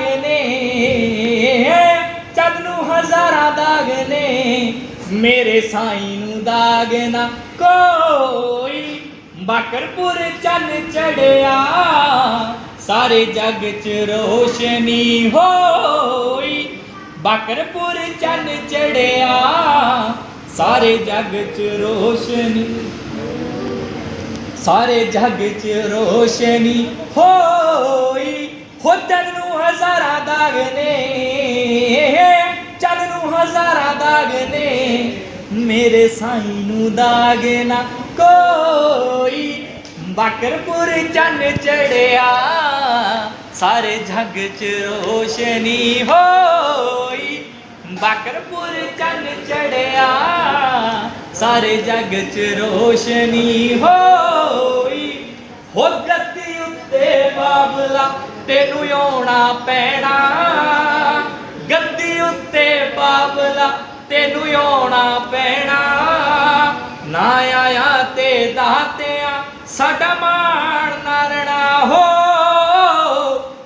ਦਾਗ ਨੇ। ਚੰਨ ਨੂੰ ਹਜ਼ਾਰਾਂ ਦਾਗ ਨੇ। ਮੇਰੇ ਸਾਈਂ ਨੂੰ ਦਾਗ ਨਾ ਕੋਈ। ਬਾਕਰਪੁਰ ਚੰਨ ਚੜਿਆ। ਸਾਰੇ ਜੱਗ 'ਚ ਰੋਸ਼ਨੀ ਹੋਈ। ਬਾਕਰਪੁਰ ਚੰਨ ਚੜਿਆ। ਸਾਰੇ ਜੱਗ 'ਚ ਰੋਸ਼ਨੀ। ਸਾਰੇ ਜੱਗ 'ਚ ਰੋਸ਼ਨੀ ਹੋਈ। ਮੇਰੇ ਸਾਈਂ ਨੂੰ ਦਾਗ ਨਾ ਕੋਈ। ਬਾਕਰਪੁਰ ਚੰਨ ਚੜਿਆ, ਸਾਰੇ ਜੱਗ 'ਚ ਰੋਸ਼ਨੀ ਹੋਈ। ਬਾਕਰਪੁਰ ਚੰਨ ਚੜਿਆ, ਸਾਰੇ ਜੱਗ 'ਚ ਰੋਸ਼ਨੀ ਹੋਈ। ਹੋ ਗੱਦੀ ਉੱਤੇ ਬਾਬਲਾ, ਤੈਨੂੰ ਆਉਣਾ ਪੈਣਾ। ਗੱਦੀ ਉੱਤੇ ਬਾਬਲਾ, ਤੈਨੂੰ ਆਉਣਾ ਪੈਣਾ। ਸਾਡਾ ਮਾਣ ਨਰਣਾ ਹੋ।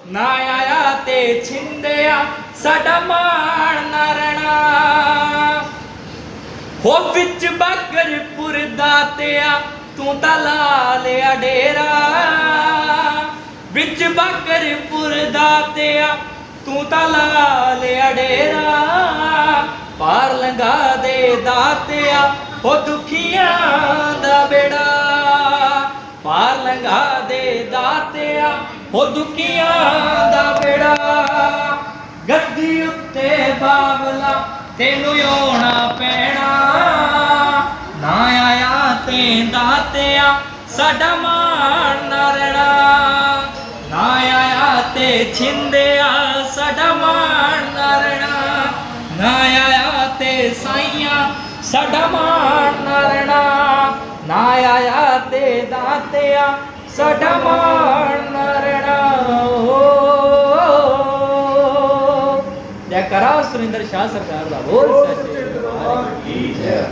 ਨਾ ਆਇਆ ਤੇ ਛਿੰਦਿਆ। ਸਾਡਾ ਮਾਣ ਨਰਣਾ। ਹੋ ਵਿੱਚ ਬਾਗਰਪੁਰ ਦਾਤਿਆ ਤੂੰ ਤਾਂ ਲਾ ਲਿਆ ਡੇਰਾ। ਵਿੱਚ ਬਾਗਰਪੁਰ ਦਾਤਿਆ ਤੂੰ ਤਾਂ ਲਾ ਲਿਆ ਡੇਰਾ। ਪਾਰ ਲੰਗਾ ਦੇ ਦਾਤਿਆ, ਹੋ ਦੁਖੀਆਂ ਦਾ ਬੇੜਾ। ਪਾਰ ਦੇ ਦਾਤਿਆ ਹੋ ਦੁਖੀਆਂ ਦਾ ਬੇੜਾ। ਗੱਦੀ ਉੱਤੇ ਬਾਬਲਾ ਤੈਨੂੰ ਆਉਣਾ ਪੈਣਾ। ਨਾ ਆਇਆ ਤੇ ਦਾਤਿਆ, ਸਾਡਾ ਮਾਣ ਨਰਣਾ ਨਾ ਆਇਆ ਤੇ ਛਿੰਦਿਆ, ਸਾਡਾ ਮਾਣ ਨਰੜਾ ਨਾ ਆਇਆ ਤੇ ਸਾਈਆਂ, ਸਾਡਾ ਆਇਆ ਤੇ ਦਾਤਿਆ, ਸਾਡਾ ਮਾਣ ਨਰਣਾ ਜੈ ਕਰਾ ਸੁਰਿੰਦਰ ਸ਼ਾਹ ਸਰਕਾਰ ਦਾ ਬੋਲ ਸੱਚੇ ਦਰਬਾਰ। ਕੀ ਜੈ।